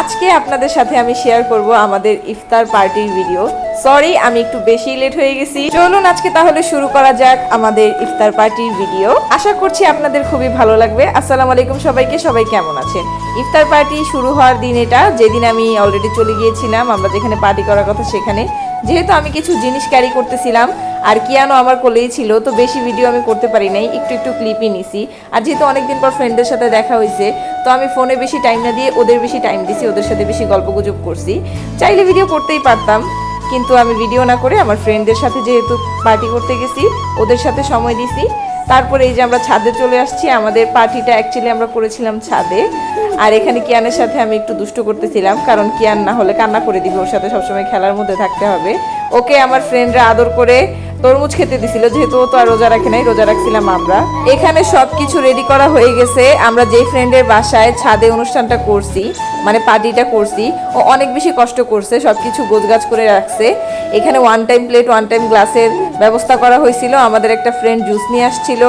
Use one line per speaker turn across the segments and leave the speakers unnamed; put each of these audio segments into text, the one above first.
আজকে আপনাদের সাথে আমি শেয়ার করব আমাদের ইফতার পার্টির ভিডিও সরি আমি একটু বেশি লেট হয়ে গেছি। চলুন আজকে তাহলে শুরু করা যাক আমাদের ইফতার পার্টির ভিডিও আশা করছি আপনাদের খুবই ভালো লাগবে। আসসালামু আলাইকুম সবাইকে, সবাই কেমন আছেন? ইফতার পার্টি শুরু হওয়ার দিন এটা। যেদিন আমি অলরেডি চলে গিয়েছিলাম, আমরা যেখানে পার্টি করার কথা সেখানে। যেহেতু আমি কিছু জিনিস ক্যারি করতেছিলাম, আর কিয়ানো আমার কোলেই ছিল, তো বেশি ভিডিও আমি করতে পারি নাই, একটু একটু ক্লিপই নিছি। আর যেহেতু অনেকদিন পর ফ্রেন্ডদের সাথে দেখা হয়েছে তো আমি ফোনে বেশি টাইম না দিয়ে ওদের বেশি টাইম দিছি, ওদের সাথে বেশি গল্প গুজব করছি। চাইলে ভিডিও করতেই পারতাম, কিন্তু আমি ভিডিও না করে আমার ফ্রেন্ডদের সাথে যেহেতু পার্টি করতে গেছি, ওদের সাথে সময় দিছি তারপরে এই যে আমরা ছাদে চলে আসছি, আমাদের পার্টিটা অ্যাকচুয়ালি আমরা করেছিলাম ছাদে। আর এখানে কিয়ানের সাথে আমি একটু দুষ্ট করতেছিলাম, কারণ কিয়ান না হলে কান্না করে দিবে, ওর সাথে সবসময় খেলার মধ্যে থাকতে হবে। ওকে আমার ফ্রেন্ডরা আদর করে তরমুজ খেতে দিছিল, যেহেতু তো আর রোজা রাখে নাই, রোজা রাখছিলাম আমরা। এখানে সব কিছু রেডি করা হয়ে গেছে। আমরা যেই ফ্রেন্ডের বাসায় ছাদে অনুষ্ঠানটা করছি মানে পার্টিটা করছি, ও অনেক বেশি কষ্ট করছে সব কিছু গোছগাছ করে রাখছে। এখানে one time plate one time গ্লাসের ব্যবস্থা করা হয়েছিল। আমাদের একটা ফ্রেন্ড জুস নিয়ে আসছিল।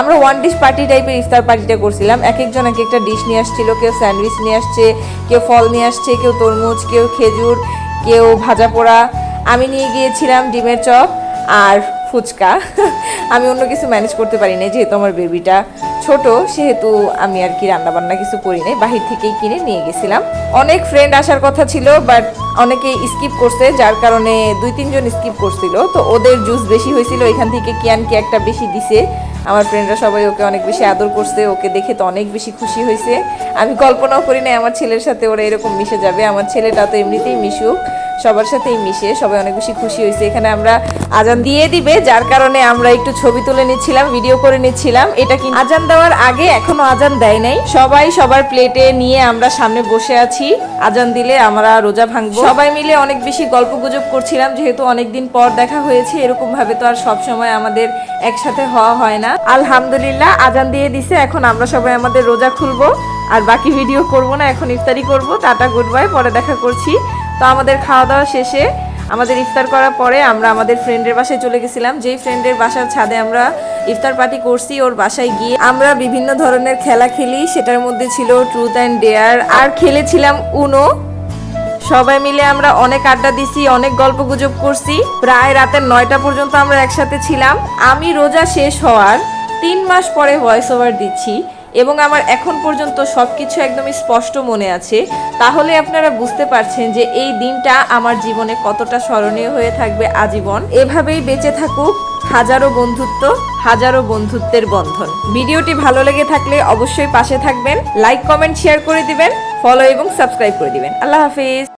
আমরা ওয়ান ডিশ পার্টি টাইপের ইফতার পার্টিটা করছিলাম। এক একজন এক একটা ডিশ নিয়ে আসছিল, কেউ স্যান্ডউইচ নিয়ে আসছে, কেউ ফল নিয়ে আসছে, কেউ তরমুজ, কেউ খেজুর, কেউ ভাজা পোড়া। আমি নিয়ে গিয়েছিলাম ডিমের চপ। আর ফুচকা। আমি অন্য কিছু ম্যানেজ করতে পারি নাই, যেহেতু আমার বেবিটা ছোট, সেহেতু আমি আর কি রান্না বান্না কিছু করি নাই, বাহির থেকেই কিনে নিয়ে গেছিলাম। অনেক ফ্রেন্ড আসার কথা ছিল বাট অনেকে স্কিপ করছে, যার কারণে দুই তিনজন স্কিপ করছিল। তো ওদের জুস বেশি হয়েছিল, এখান থেকে কিয়ানকে একটা বেশি দিছে। আমার ফ্রেন্ডরা সবাই ওকে অনেক বেশি আদর করছে, ওকে দেখে তো অনেক বেশি খুশি হয়েছে। আমি কল্পনাও করি নাই, আমার ছেলের সাথে ওরা এরকম মিশে যাবে, আমার ছেলেটা তো এমনিতেই মিশুক। সবার সাথেই মিশে, সবাই অনেক বেশি খুশি হয়েছে। এখানে আমরা আজান দিয়ে দিবে, যার কারণে আমরা একটু ছবি তুলে নিচ্ছিলাম, ভিডিও করে নিচ্ছিলাম। এটা কি আজান দেওয়ার আগে এখনও আজান দেয় নাই। সবাই সবার প্লেটে নিয়ে আমরা সামনে বসে আছি। আজান দিলে আমরা রোজা ভাঙবো। সবাই মিলে অনেক বেশি গল্প গুজব করছিলাম, যেহেতু অনেকদিন পর দেখা হয়েছে এরকম ভাবে তো আর সব সময় আমাদের একসাথে হওয়া হয় না। আলহামদুলিল্লাহ, আজান দিয়ে দিছে, এখন আমরা সবাই আমাদের রোজা খুলবো। আর বাকি ভিডিও করব না, এখন ইফতারি করব। টাটা, গুড বাই, পরে দেখা করছি। তো আমাদের খাওয়া দাওয়া শেষে আমাদের ইফতার করার পরে আমরা আমাদের ফ্রেন্ডের বাসায় চলে গেছিলাম। যেই ফ্রেন্ডের বাসার ছাদে আমরা ইফতার পার্টি করছি, ওর বাসায় গিয়ে আমরা বিভিন্ন ধরনের খেলা খেলি। সেটার মধ্যে ছিল ট্রুথ অ্যান্ড ডেয়ার আর খেলেছিলাম উনো সবাই মিলে আমরা অনেক আড্ডা দিছি, অনেক গল্প গুজব করছি। প্রায় রাতের নয়টা পর্যন্ত আমরা একসাথে ছিলাম। আমি, রোজা শেষ হওয়ার তিন মাস পরে ভয়েস ওভার দিচ্ছি। এবং আমার এখন পর্যন্ত সব কিছু একদমই স্পষ্ট মনে আছে, তাহলে আপনারা বুঝতে পারছেন যে এই দিনটা আমার জীবনে কতটা স্মরণীয় হয়ে থাকবে আজীবন। এভাবেই বেঁচে থাকুক হাজারো বন্ধুত্ব, হাজারো বন্ধুত্বের বন্ধন। ভিডিওটি ভালো লেগে থাকলে অবশ্যই পাশে থাকবেন, লাইক, কমেন্ট, শেয়ার করে দিবেন, ফলো এবং সাবস্ক্রাইব করে দিবেন। আল্লাহ হাফিজ।